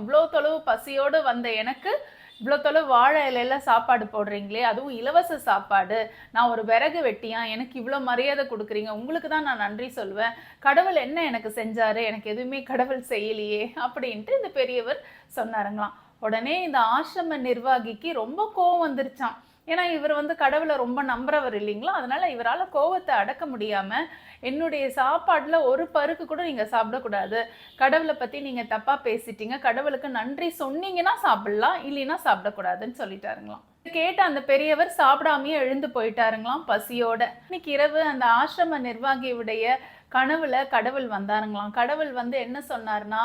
இவ்வளோ தொலைவு பசியோடு வந்த எனக்கு இவ்வளோ தொழு வாழை இலையில சாப்பாடு போடுறீங்களே அதுவும் இலவச சாப்பாடு. நான் ஒரு விறகு வெட்டியா? எனக்கு இவ்வளோ மரியாதை கொடுக்குறீங்க. உங்களுக்கு தான் நான் நன்றி சொல்வேன். கடவுள் என்ன எனக்கு செஞ்சாரு? எனக்கு எதுவுமே கடவுள் செய்யலையே அப்படின்ட்டு இந்த பெரியவர் சொன்னாருங்களாம். உடனே இந்த ஆசிரம நிர்வாகிக்கு ரொம்ப கோவம் வந்துருச்சான் ஏன்னா இவர் வந்து கடவுளை ரொம்ப நம்புறவர் இல்லைங்களா? அதனால இவரால் கோவத்தை அடக்க முடியாம என்னுடைய சாப்பாட்டில் ஒரு பருக்கு கூட நீங்கள் சாப்பிடக்கூடாது. கடவுளை பற்றி நீங்கள் தப்பாக பேசிட்டீங்க. கடவுளுக்கு நன்றி சொன்னீங்கன்னா சாப்பிடலாம் இல்லைன்னா சாப்பிடக்கூடாதுன்னு சொல்லிட்டாருங்களாம். கேட்ட அந்த பெரியவர் சாப்பிடாமையே எழுந்து போயிட்டாருங்களாம் பசியோட. இன்னைக்கு இரவு அந்த ஆசிரம நிர்வாகியுடைய கனவுல கடவுள் வந்தாருங்களாம். கடவுள் வந்து என்ன சொன்னார்னா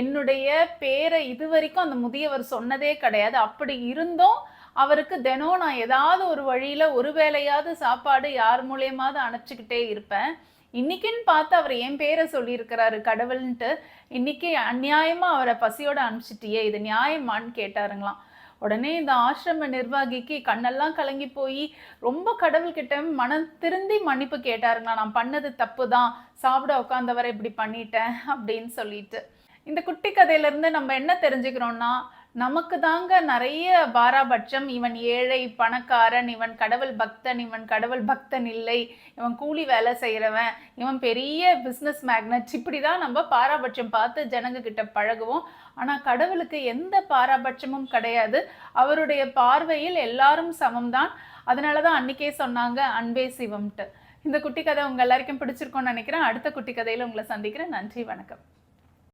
என்னுடைய பேரை இது வரைக்கும் அந்த முதியவர் சொன்னதே கிடையாது. அப்படி இருந்தும் அவருக்கு தினம் நான் ஏதாவது ஒரு வழியில் ஒரு வேலையாவது சாப்பாடு யார் மூலியமாவது அணைச்சிக்கிட்டே இருப்பேன். இன்னைக்குன்னு பார்த்து அவர் என் பேரை சொல்லியிருக்கிறாரு கடவுள்ன்ட்டு. இன்னைக்கு அந்நியாயமாக அவரை பசியோட அனுப்பிச்சிட்டியே இது நியாயமான்னு கேட்டாருங்களாம். உடனே இந்த ஆசிரம நிர்வாகிக்கு கண்ணெல்லாம் கலங்கி போய் ரொம்ப கடவுள்கிட்ட மனம் திருந்தி மன்னிப்பு கேட்டாருங்களா நான் பண்ணது தப்பு தான் சாப்பிட உட்காந்தவரை இப்படி பண்ணிட்டேன் அப்படின்னு சொல்லிட்டு. இந்த குட்டி கதையிலேருந்து நம்ம என்ன தெரிஞ்சுக்கிறோம்னா நமக்கு தாங்க நிறைய பாராபட்சம். இவன் ஏழை பணக்காரன் இவன் கடவுள் பக்தன் இவன் கடவுள் பக்தன் இல்லை. இவன் கூலி வேலை செய்கிறவன் இவன் பெரிய பிஸ்னஸ் மேக்னட் இப்படி தான் நம்ம பாராபட்சம் பார்த்து ஜனங்க கிட்ட பழகுவோம். ஆனால் கடவுளுக்கு எந்த பாராபட்சமும் கிடையாது. அவருடைய பார்வையில் எல்லாரும் சமம்தான். அதனால தான் அன்னைக்கே சொன்னாங்க அன்பே சிவம்ட்டு. இந்த குட்டி கதை உங்கள் எல்லாருக்கும் பிடிச்சிருக்கோன்னு நினைக்கிறேன். அடுத்த குட்டி கதையில் உங்களை சந்திக்கிறேன். நன்றி வணக்கம்.